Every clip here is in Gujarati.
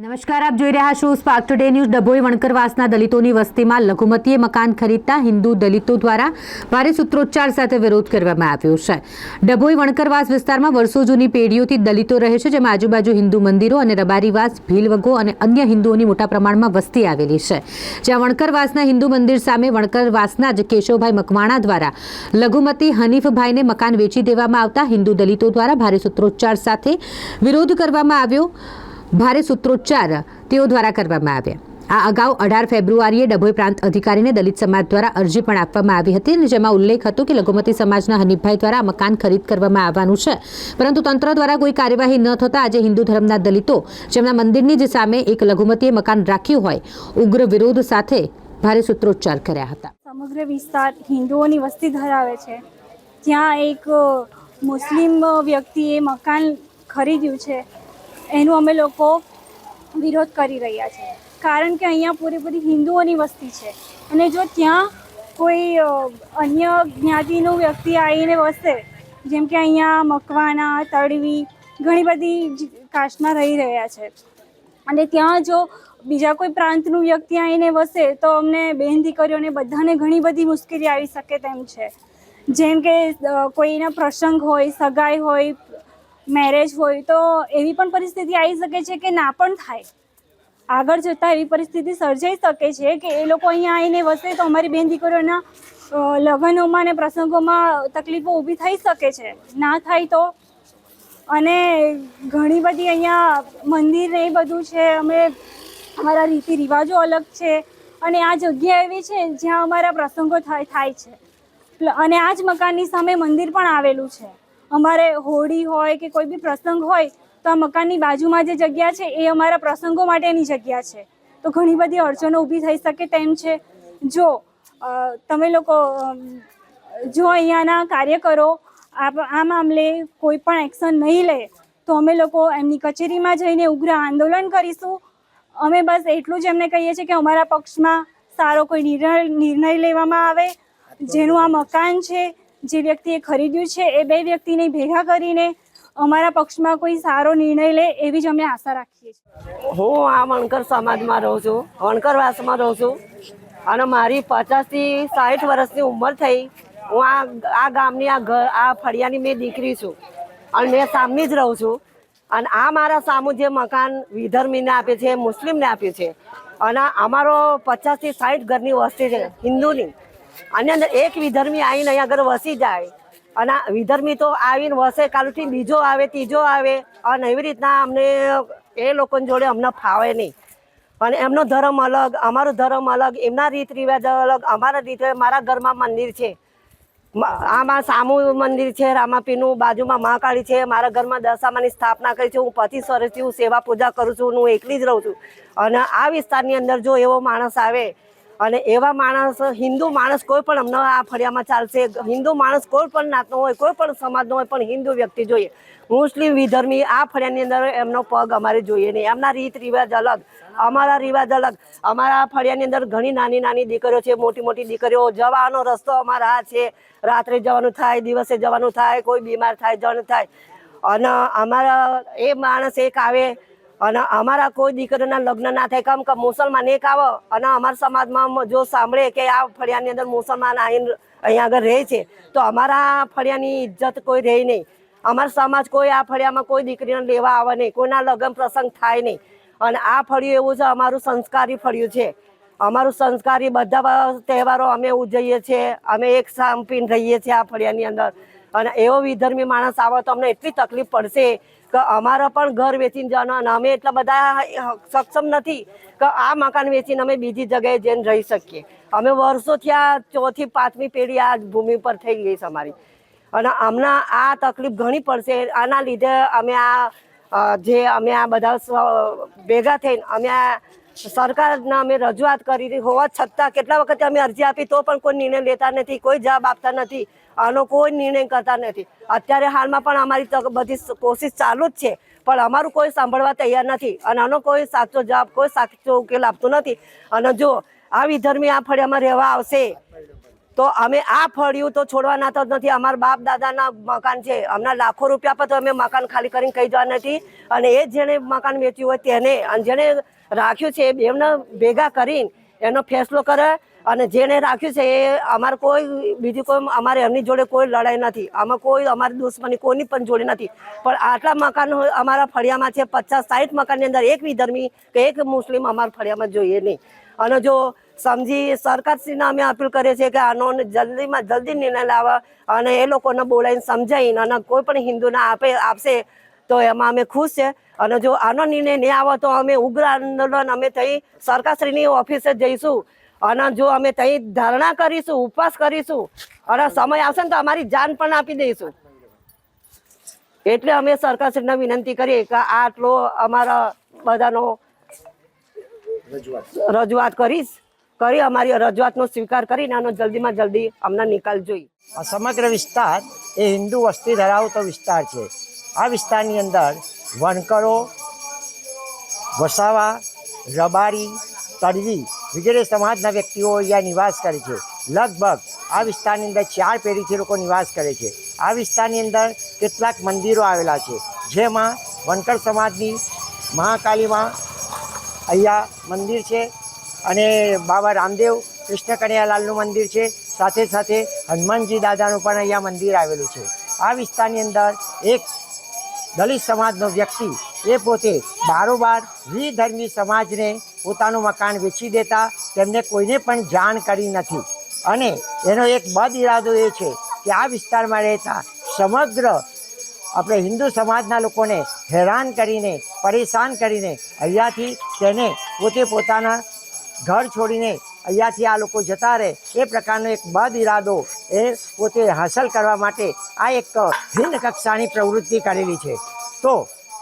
નમસ્કાર, આપ જોઈ રહ્યા છો સ્પાર્ક ટુડે ન્યૂઝ ડભોઈ વણકરવાસના દલિતોની વસ્તીમાં લઘુમતીએ મકાન ખરીદતા હિન્દુ દલિતો દ્વારા ભારે સૂત્રોચ્ચાર સાથે વિરોધ કરવામાં આવ્યો છે. ડભોઈ વણકરવાસ વિસ્તારમાં વર્ષો જૂની પેઢીઓથી દલિતો રહે છે, જેમાં આજુબાજુ હિન્દુ મંદિરો અને રબારીવાસ ભીલવગો અને અન્ય હિન્દુઓની મોટા પ્રમાણમાં વસ્તી આવેલી છે. જ્યાં વણકરવાસના હિન્દુ મંદિર સામે વણકરવાસના જ કેશવભાઈ મકવાણા દ્વારા લઘુમતી હનીફભાઈને મકાન વેચી દેવામાં આવતા હિન્દુ દલિતો દ્વારા ભારે સૂત્રોચ્ચાર સાથે વિરોધ કરવામાં આવ્યો. ભારે સૂત્રોચ્ચાર તેઓ દ્વારા કરવામાં આવ્યા. આ અગાઉ અઢાર ફેબ્રુઆરીએ ડભોઈ પ્રાંત અધિકારીને દલિત સમાજ દ્વારા અરજી પણ આપવામાં આવી હતી અને જેમાં ઉલ્લેખ હતો કે લઘુમતી સમાજના હનીફભાઈ દ્વારા મકાન ખરીદ કરવામાં આવવાનું છે. પરંતુ તંત્ર દ્વારા કોઈ કાર્યવાહી ન થતાં આજે હિન્દુ ધર્મના દલિતો જેમના મંદિરની જ સામે એક લઘુમતીએ મકાન રાખ્યું હોય, ઉગ્ર વિરોધ સાથે ભારે સૂત્રોચ્ચાર કર્યા હતા. સમગ્ર વિસ્તાર હિન્દુઓની વસ્તી ધરાવે છે. ત્યાં એક મુસ્લિમ વ્યક્તિએ મકાન ખરીદ્યું છે. એનું અમે લોકો વિરોધ કરી રહ્યા છે. કારણ કે અહીંયા પૂરેપૂરી હિન્દુઓની વસ્તી છે. અને જો ત્યાં કોઈ અન્ય જ્ઞાતિનું વ્યક્તિ આવીને વસે, જેમ કે અહીંયા મકવાના તળવી, ઘણી બધી જ રહી રહ્યા છે. અને ત્યાં જો બીજા કોઈ પ્રાંતનું વ્યક્તિ આવીને વસે, તો અમને બહેન દીકરીઓને બધાને ઘણી બધી મુશ્કેલી આવી શકે તેમ છે. જેમ કે કોઈના પ્રસંગ હોય, સગાઈ હોય મેરેજ હોય તો એવી પણ પરિસ્થિતિ આવી શકે છે કે ના પણ થાય. આગળ જતાં એવી પરિસ્થિતિ સર્જાઈ શકે છે કે એ લોકો અહીંયા આવીને વસે તો અમારી બેન દીકરીઓના લગ્નોમાં અને પ્રસંગોમાં તકલીફો ઊભી થઈ શકે છે. ના થાય તો? અને ઘણી બધી અહીંયા મંદિર ને એ બધું છે, અમે અમારા રીતિ રિવાજો અલગ છે અને આ જગ્યા એવી છે જ્યાં અમારા પ્રસંગો થાય થાય છે. અને આ જ મકાનની સામે મંદિર પણ આવેલું છે. અમારે હોળી હોય કે કોઈ બી પ્રસંગ હોય, તો આ મકાનની બાજુમાં જે જગ્યા છે, એ અમારા પ્રસંગો માટેની જગ્યા છે. તો ઘણી બધી અડચણો ઊભી થઈ શકે તેમ છે. જો તમે લોકો જો અહીંયાના કાર્યકરો આ મામલે કોઈ પણ એક્શન નહીં લે, તો અમે લોકો એમની કચેરીમાં જઈને ઉગ્ર આંદોલન કરીશું. અમે બસ એટલું જ એમને કહીએ છીએ કે અમારા પક્ષમાં સારો કોઈ નિર્ણય નિર્ણય લેવામાં આવે, જેનું આ મકાન છે જે વ્યક્તિએ ખરીદ્યું છે, એ બે વ્યક્તિને ભેગા કરીને અમારા પક્ષમાં કોઈ સારો નિર્ણય લે, એવી જ અમે આશા રાખીએ છીએ. હું આ વણકર સમાજમાં રહું છું, વણકરવાસમાં રહું છું અને મારી પચાસથી સાઠ વર્ષની ઉંમર થઈ હું આ આ ગામની, આ ઘર, આ ફળિયાની મેં દીકરી છું અને મેં સામની જ રહું છું અને આ મારા સામું જે મકાન વિધર્મીને આપે છે મુસ્લિમને આપ્યું છે અને અમારો પચાસથી સાઠ ઘરની વસ્તી છે, હિન્દુની. આની અંદર એક વિધર્મી આવીને અહીંયા આગળ વસી જાય. અને વિધર્મી તો આવીને વસે, કાલથી બીજો આવે, ત્રીજો આવે. અને એવી રીતના અમને એ લોકોની જોડે અમને ફાવે નહીં. અને એમનો ધર્મ અલગ, અમારો ધર્મ અલગ, એમના રીત રિવાજ અલગ, અમારા રીત મારા ઘરમાં મંદિર છે. આમાં સામુ મંદિર છે રામાપીનું બાજુમાં મહાકાળી છે, મારા ઘરમાં દશામાની સ્થાપના કરી છે, હું પચીસ વર્ષથી હું સેવા પૂજા કરું છું, હું એકલી જ રહું છું. અને આ વિસ્તારની અંદર જો એવો માણસ આવે અને એવા માણસ, હિન્દુ માણસ કોઈ પણ અમને આ ફળિયામાં ચાલશે, હિન્દુ માણસ કોઈ પણ નાતનો હોય, કોઈ પણ સમાજનો હોય, પણ હિન્દુ વ્યક્તિ જોઈએ. મુસ્લિમ વિધર્મી આ ફળિયાની અંદર એમનો પગ અમારે જોઈએ નહીં. એમના રીત રિવાજ અલગ, અમારા રિવાજ અલગ. અમારા ફળિયાની અંદર ઘણી નાની નાની દીકરીઓ છે, મોટી મોટી દીકરીઓ. જવાનો રસ્તો અમારા આ છે. રાત્રે જવાનું થાય, દિવસે જવાનું થાય, કોઈ બીમાર થાય, જવાનું થાય. અને અમારા એ માણસ એક આવે અને અમારા કોઈ દીકરીના લગ્ન ના થાય કેમ કે મુસલમાન એક આવો. અને અમારા સમાજમાં જો સાંભળે કે આ ફળિયાની અંદર મુસલમાન આવીને અહીંયા આગળ રહે છે, તો અમારા ફળિયાની ઇજ્જત કોઈ રહે નહીં. અમારા સમાજ કોઈ આ ફળિયામાં કોઈ દીકરીને લેવા આવે નહીં, કોઈના લગ્ન પ્રસંગ થાય નહીં. અને આ ફળિયું એવું છે, અમારું સંસ્કારી ફળિયું છે. અમારું સંસ્કારી બધા તહેવારો અમે ઉજવીએ છીએ, અમે એક સાંપીને રહીએ છીએ આ ફળિયાની અંદર. અને એવો વિધર્મી માણસ આવે તો અમને એટલી તકલીફ પડશે કે અમારા પણ ઘર વેચીને જવાનું અને અમે એટલા બધા સક્ષમ નથી કે આ મકાન વેચીને અમે બીજી જગ્યાએ જઈને રહી શકીએ. અમે વર્ષોથી આ ચોથી, પાંચમી પેઢી આ ભૂમિ પર થઈ ગઈ છે અમારી. અને હમણાં આ તકલીફ ઘણી પડશે. આના લીધે અમે આ જે અમે આ બધા ભેગા થઈને અમે આ સરકારને અમે રજૂઆત કરી હોવા છતાં કેટલા વખતે અમે અરજી આપી તો પણ કોઈ નિર્ણય લેતા નથી, કોઈ જવાબ આપતા નથી, આનો કોઈ નિર્ણય કરતા નથી. અત્યારે હાલમાં પણ અમારી બધી કોશિશ ચાલુ જ છે, પણ અમારું કોઈ સાંભળવા તૈયાર નથી અને આનો કોઈ સાચો જવાબ, કોઈ સાચો ઉકેલ આપતો નથી. અને જો આ વિધર્મી આ ફળિયામાં રહેવા આવશે, તો અમે આ ફળિયું તો છોડવાના તો નથી. અમારા બાપ દાદાના મકાન છે હમણાં લાખો રૂપિયા પર તો અમે મકાન ખાલી કરીને કહી જવા નથી. અને એ જેણે મકાન વેચ્યું હોય તેને, અને જેણે રાખ્યું છે એ બેવને ભેગા કરીને એનો ફેસલો કરે અને જેને રાખ્યું છે, એ અમારે કોઈ બીજી કોઈ, અમારે એમની જોડે કોઈ લડાઈ નથી. આમાં કોઈ અમારી દુશ્મની કોઈની પણ જોડે નથી. પણ આટલા મકાન અમારા ફળિયામાં છે, પચાસ સાઠ મકાનની અંદર એક વિધર્મી કે એક મુસ્લિમ અમારા ફળિયામાં જોઈએ નહીં. અને જો સમજી સરકારશ્રીને અમે અપીલ કરીએ છીએ કે આનો જલ્દીમાં જલ્દી નિર્ણય લાવે અને એ લોકોને બોલાવીને સમજાવીને અને કોઈ પણ હિન્દુને આપે, આપશે તો એમાં અમે ખુશ છે. અને જો આનો નિર્ણય નહીં આવે તો અમે ઉગ્ર આંદોલન અમે થઈ સરકારશ્રીની ઓફિસે જઈશું. અને જો અમે ત્યાં ધારણા કરીશું, ઉપવાસ કરીશું, અને સમય આવશે ને તો અમારી જાન પણ આપી દઈશું. એટલે અમે સરકારશ્રીને વિનંતી કરીએ કે આટલો અમારા બધાનો રજૂઆત કરીશ, કરી અમારી રજૂઆતનો સ્વીકાર કરીને આનો જલ્દીમાં જલ્દી અમને નિકાલ જોઈએ. સમગ્ર વિસ્તાર એ હિન્દુ વસ્તી ધરાવતો વિસ્તાર છે. આ વિસ્તારની અંદર વણકરો, વસાવા, રબારી, તડવી વગેરે સમાજના વ્યક્તિઓ અહીંયા નિવાસ કરે છે. લગભગ આ વિસ્તારની અંદર ચાર પેઢીથી લોકો નિવાસ કરે છે. આ વિસ્તારની અંદર કેટલાક મંદિરો આવેલા છે, જેમાં વણકર સમાજની મહાકાલીમાં અહીંયા મંદિર છે અને બાબા રામદેવ કૃષ્ણ કનૈયાલાલનું મંદિર છે. સાથે સાથે હનુમાનજી દાદાનું પણ અહીંયા મંદિર આવેલું છે. આ વિસ્તારની અંદર એક દલિત સમાજનો વ્યક્તિ એ પોતે બારોબાર વિધર્મી સમાજને પોતાનું મકાન વેચી દેતા તેમને કોઈને પણ જાણ કરી નથી. અને એનો એક બદ ઇરાદો એ છે કે આ વિસ્તારમાં રહેતા સમગ્ર આપણે હિન્દુ સમાજના લોકોને હેરાન કરીને, પરેશાન કરીને અહીંયાથી તેને પોતે પોતાના ઘર છોડીને અહીંયાથી આ લોકો જતા રહે. એ પ્રકારનો એક બદ ઇરાદો એ પોતે હાંસલ કરવા માટે આ એક ભિન્ન કક્ષાની પ્રવૃત્તિ કરેલી છે. તો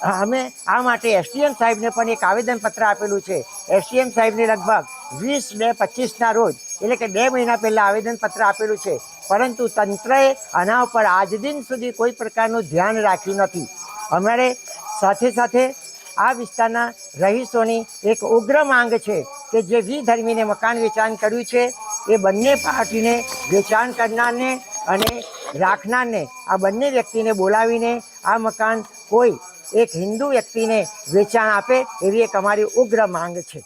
અમે આ માટે એસડીએમ સાહેબને પણ એક આવેદનપત્ર આપેલું છે. એસડીએમ સાહેબને લગભગ વીસ બે પચીસના રોજ, એટલે કે બે મહિના પહેલાં આવેદનપત્ર આપેલું છે. પરંતુ તંત્રએ આના ઉપર આજ દિન સુધી કોઈ પ્રકારનું ધ્યાન રાખ્યું નથી. અમારે સાથે સાથે આ વિસ્તારના રહીશોની એક ઉગ્ર માંગ છે. કે જે વિધર્મીને મકાન વેચાણ કર્યું છે, એ બંને પાર્ટીને વેચાણ કરનારને અને રાખનારને, આ બંને વ્યક્તિને બોલાવીને આ મકાન કોઈ એક હિન્દુ વ્યક્તિને વેચાણ આપે એવી એક અમારી ઉગ્ર માંગ છે.